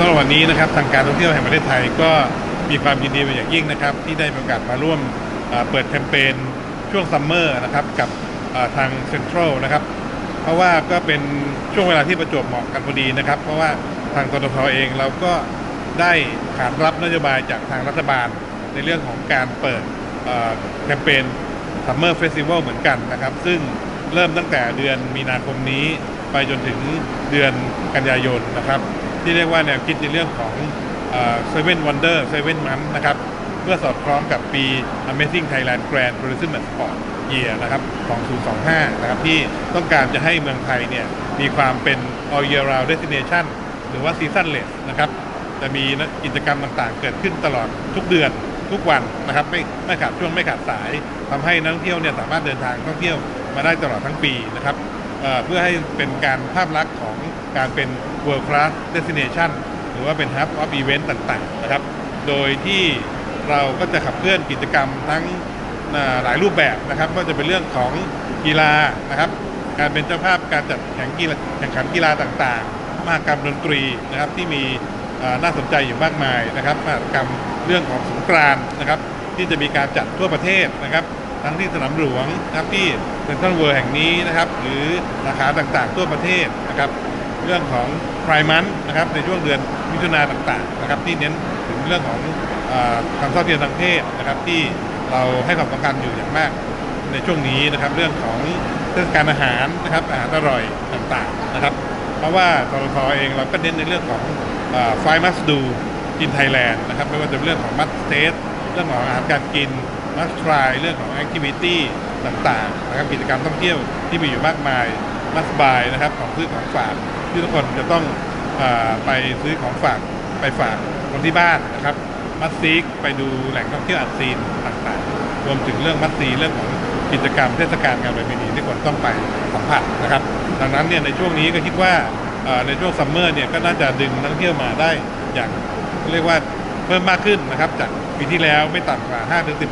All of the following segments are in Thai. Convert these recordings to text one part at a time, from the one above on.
ครับสำหรับวันนี้นะครับทางการท่องเที่ยวแห่งประเทศไทยก็มีความยินดีเป็นอย่างยิ่งนะครับ ที่ได้มีโอกาสมาร่วมเปิดแคมเปญช่วงซัมเมอร์นะครับกับทางเซ็นทรัลนะครับ เพราะว่าก็เป็นช่วงเวลาที่ประจวบเหมาะกันพอดีนะครับ เพราะว่าทางตทเองเราก็ได้ขานรับนโยบายจากทางรัฐบาลในเรื่องของการเปิดแคมเปญ Summer Festival เหมือนกันนะครับ ซึ่งเริ่มตั้งแต่เดือนมีนาคมนี้ไปจนถึงเดือนกันยายนนะครับ ที่เรียกว่าแนวคิดในเรื่องของเซเว่นวันเดอร์เซเว่นมันนะครับ เพื่อสอดคล้องกับปี Amazing Thailand Grand Tourism and Sport Year นะครับ 2025 นะครับ ที่ต้องการจะให้เมืองไทยเนี่ย มีความเป็น all year round destination หรือว่า seasonless นะครับ จะมีกิจกรรมต่างๆ เกิดขึ้นตลอดทุกเดือนทุกวันนะครับ ไม่ไม่ขาดช่วงไม่ขาดสายทำให้นักท่องเที่ยวเนี่ยสามารถเดินทางท่องเที่ยวมาได้ตลอดทั้งปีนะครับ เพื่อให้เป็นการภาพลักษณ์ของการเป็น world class destination หรือว่าเป็น hub of event ต่างๆนะครับ โดยที่เราก็จะขับเคลื่อนกิจกรรมทั้งหลายรูปแบบนะครับก็จะเป็นเรื่องของกีฬานะครับ การเป็นเจ้าภาพการจัดแข่งกีฬาแข่งขันกีฬาต่างๆ มหกรรมดนตรีนะครับที่มีน่าสนใจอยู่มากมายนะครับมหกรรมเรื่องของสงกรานนะครับ ที่จะมีการจัดทั่วประเทศนะครับ ทั้งที่สนามหลวงนะครับที่เซ็นทรัลเวิร์แห่งนี้นะครับ หรือสาขาต่างๆทั่วประเทศนะครับ เรื่องของไพรมันนะครับในช่วงเดือนมิถุนาต่างๆนะครับที่เน้นถึงเรื่องของความเท่าเทียมทางเพศนะครับ ที่เราให้ความสำคัญอยู่อย่างมากในช่วงนี้นะครับเรื่องของเทศกาลอาหารนะครับอาหารอร่อยต่างๆนะครับ เพราะว่าทรทเองเราก็เน้นในเรื่องของไฟมัสดูกินไทยแลนด์นะครับไม่ว่าจะเป็นเรื่องของมัสเทสเรื่องของอาหารการกิน มัสทรายเรื่องของแอคทิวิตี้ต่างๆนะครับกิจกรรมท่องเที่ยวที่มีอยู่มากมายมัสบายนะครับของซื้อของฝากที่ทุกคนจะต้องอไปซื้อของฝากไปฝากคนที่บ้านนะครับมัสซีกไปดูแหล่งท่องเที่ยวอันซีนต่างๆ รวมถึงเรื่องมัสซีเรื่องของกิจกรรมเทศกาลงานประเพณีที่คนต้องไปสัมผัสนะครับ ดังนั้นเนี่ยในช่วงนี้ก็คิดว่าในช่วงซัมเมอร์เนี่ยก็น่าจะดึงนักท่องเที่ยวมาได้อย่างเรียกว่าเพิ่มมากขึ้นนะครับจาก ปีที่แล้วไม่ต่ำกว่า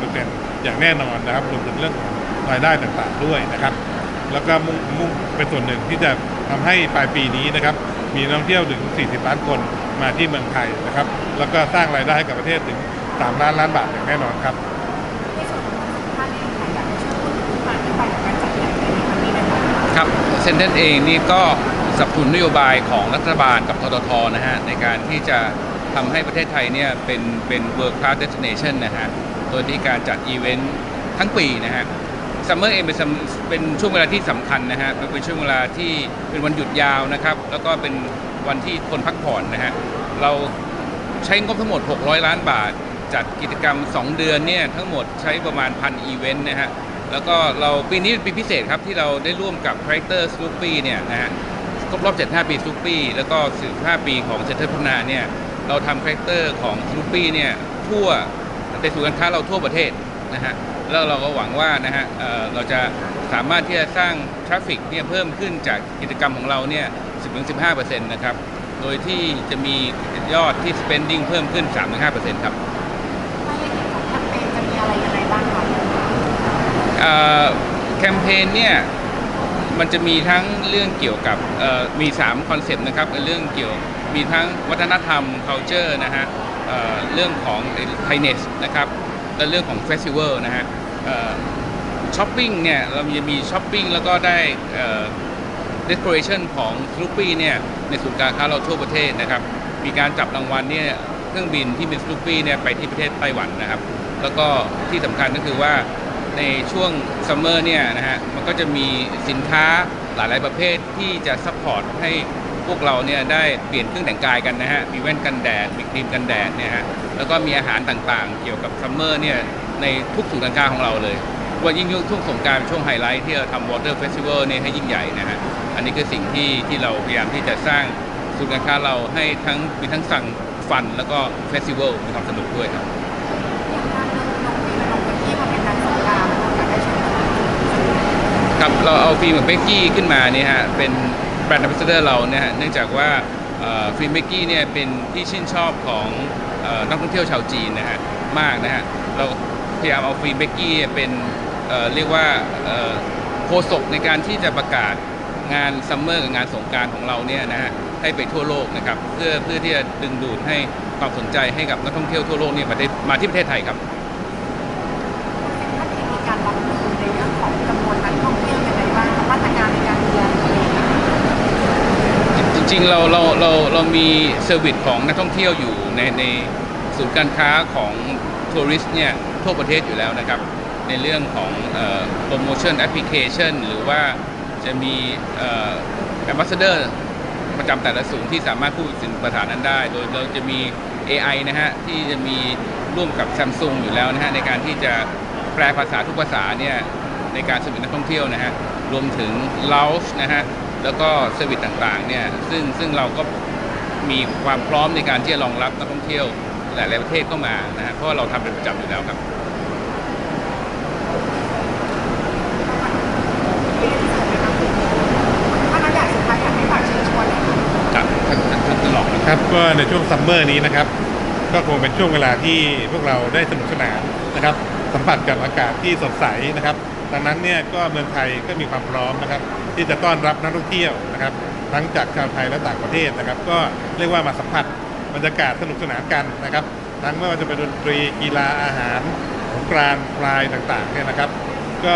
5-10%อย่างแน่นอนนะครับรวมถึงเรื่องของรายได้ต่างๆด้วยนะครับ แล้วก็มุ่งมุ่งเป็นส่วนหนึ่งที่จะทำให้ปลายปีนี้นะครับมีนักท่องเที่ยวถึง 40 ล้านคนมาที่เมืองไทยนะครับ แล้วก็สร้างรายได้ให้กับประเทศถึง 3 ล้านล้านบาทอย่างแน่นอนครับในส่วนของท่านเองค่ะอยากจะช่วยพูดถึงความที่ไปกับการจัดงานในครั้งนี้นะคะครับเซนเทนเองนี่ก็สนับสนุนนโยบายของรัฐบาลกับทททนะฮะในการที่จะ ทำให้ประเทศไทยเนี่ยเป็นเป็น world class destination นะฮะ โดยที่การจัดอีเวนต์ทั้งปีนะฮะซัมเมอร์เองเป็นเป็นช่วงเวลาที่สำคัญนะฮะเป็นช่วงเวลาที่เป็นวันหยุดยาวนะครับ แล้วก็เป็นวันที่คนพักผ่อนนะฮะ เราใช้งบทั้งหมด 600 ล้านบาท จัดกิจกรรม 2 เดือนเนี่ยทั้งหมดใช้ประมาณพันอีเวนต์นะฮะ แล้วก็เราปีนี้เป็นปีพิเศษครับที่เราได้ร่วมกับ Character s n o o p y เนี่ยนะฮะครบรอบ 75 ปี s n o o p y แล้วก็15ปีของเซ็นเตอร์พัฒนาเนี่ย เราทำ Character ของ s n o o p y เนี่ยทั่วในศูนย์การค้าเราทั่วประเทศนะฮะแล้วเราก็หวังว่านะฮะเอ่อเราจะสามารถที่จะสร้างทราฟฟิกเนี่ยเพิ่มขึ้นจากกิจกรรมของเราเนี่ย 10-15%นะครับ โดยที่จะมียอดที่ spending เพิ่มขึ้น 3-5%ครับถ้าในเรื่องของแคมเปญจะมีอะไรยังไงบ้างคะเอ่อแคมเปญเนี่ยมันจะมีทั้งเรื่องเกี่ยวกับเอ่อมี 3 คอนเซปต์นะครับเรื่องเกี่ยว มีทั้งวัฒนธรรม culture นะฮะเเรื่องของ kindness นะครับ และเรื่องของ festival นะฮะช้อปปิ้งเนี่ย เราจะมีช้อปปิ้งแล้วก็ได้เอ่อ decoration ของส n ูปี้เนี่ย ในศูนย์การค้าเราทั่วประเทศนะครับ มีการจับรางวัลเนี่ยเครื่องบินที่เป็นส n ูปี้เนี่ยไปที่ประเทศไต้หวันนะครับ แล้วก็ที่สำคัญก็คือว่าในช่วงซัมเมอร์เนี่ยนะฮะมันก็จะมีสินค้าหลาย ๆ ประเภทที่จะซัพพอร์ตให้ พวกเราเนี่ยได้เปลี่ยนเครื่องแต่งกายกันนะฮะ มีแว่นกันแดด มีครีมกันแดดเนี่ยฮะ แล้วก็มีอาหารต่างๆ เกี่ยวกับซัมเมอร์เนี่ยในทุกศูนย์การค้าของเราเลย ว่ายิ่งช่วงสงกรารเป็นช่วงไฮไลท์ที่เราทำวอเตอร์เฟสติวัลเนี่ยให้ยิ่งใหญ่นะฮะ อันนี้คือสิ่งที่ที่เราพยายามที่จะสร้างศูนย์การค้าเราให้ทั้งมีทั้งสั่งฟันแล้วก็เฟสติวัลมีความสนุกด้วยครับอย่างการลงลงปีละลงพื้นที่มาเป็นการสงกรารอยากได้ชมกันครับเราเอาฟิล์มกับเบกกี้ขึ้นมาเนี่ยฮะเป็น แบรนด์ a m b a s s a d o r เราเนี่ยฮะเนื่องจากว่าฟิล์มเบกกี้เนี่ยเป็นที่ชื่นชอบของนักท่องเที่ยวชาวจีนนะฮะมากนะฮะเราพยายามเอาฟิล์มเบกกี้เป็นเเรียกว่าโฆษกในการที่จะประกาศงานซัมเมอร์กับงานสงการของเราเนี่ยนะฮะให้ไปทั่วโลกนะครับเพื่อเพื่อที่จะดึงดูดให้ความสนใจให้กับนักท่องเที่ยวทั่วโลกเนี่ยมาได้มาที่ประเทศไทยครับ ริงๆเราเราเราเรามีเซอร์วิสของนักท่องเที่ยวอยู่ในในศูนย์การค้าของทัวริสต์เนี่ยทั่วประเทศอยู่แล้วนะครับ ในเรื่องของโปรโมชั่นแอปพลิเคชันหรือว่าจะมีแอมบาสเดอร์ประจำแต่ละศูนย์ที่สามารถพูดสินภาษานั้นได้ โดยเราจะมี AI นะฮะที่จะมีร่วมกับ Samsung อยู่แล้วนะฮะในการที่จะแปลภาษาทุกภาษาเนี่ยในการสวิตนักท่องเที่ยวนะฮะรวมถึง l o u s นะฮะ แล้วก็เซอร์วิสต่างๆเนี่ยซึ่งซึ่งเราก็มีความพร้อมในการที่จะรองรับนักท่องเที่ยวหลายๆประเทศเข้ามานะฮะเพราะว่าเราทำเป็นประจำอยู่แล้วครับถ้านักอยากสุดท้ายอยากให้ฝากเชิญชวนเลยค่ะครับท่านท่านท่านตลอดนะครับครับก็ในช่วงซัมเมอร์นี้นะครับ ก็คงเป็นช่วงเวลาที่พวกเราได้สนุกสนานนะครับ สัมผัสกับอากาศที่สดใสนะครับ ดังนั้นเนี่ยก็เมืองไทยก็มีความพร้อมนะครับ ที่จะต้อนรับนักท่องเที่ยวนะครับ ทั้งจากชาวไทยและต่างประเทศนะครับ ก็เรียกว่ามาสัมผัสบรรยากาศสนุกสนานกันนะครับ ทั้งไม่ว่าจะเป็นดนตรีกีฬาอาหารสงกรานต์พลายต่างๆเนี่ยนะครับ ก็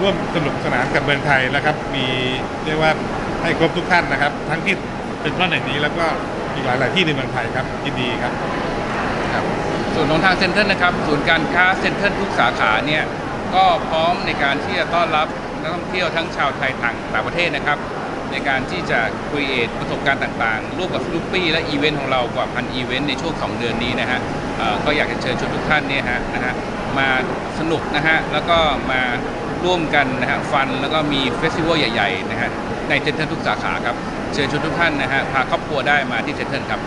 ร่วมสนุกสนานกับเมืองไทยนะครับ มีเรียกว่าให้ครบทุกท่านนะครับ ทั้งที่เป็นท่านแห่งนี้แล้วก็อีกหลาย ๆ ที่ในเมืองไทยครับยินดีครับ ครับส่วนของทางเซ็นเตอร์นะครับ ศูนย์การค้าเซ็นเตอร์ทุกสาขาเนี่ย ก็พร้อมในการที่จะต้อนรับนักท่องเที่ยวทั้งชาวไทยต่างต่างประเทศนะครับ ในการที่จะครีเอทประสบการณ์ต่างๆร่วมกับลูปปี้และอีเวนต์ของเรากว่าพันอีเวนต์ในช่วง 2 เดือนนี้นะฮะก็อยากจะเชิญชวนทุกท่านเนี่ยฮะนะฮะมาสนุกนะฮะแล้วก็มาร่วมกันนะฮะฟันแล้วก็มีเฟสติวัลใหญ่ๆนะฮะในเซ็นเตอร์ทุกสาขาครับเชิญชวนทุกท่านนะฮะพาครอบครัวได้มาที่เซ็นเตอร์ครับ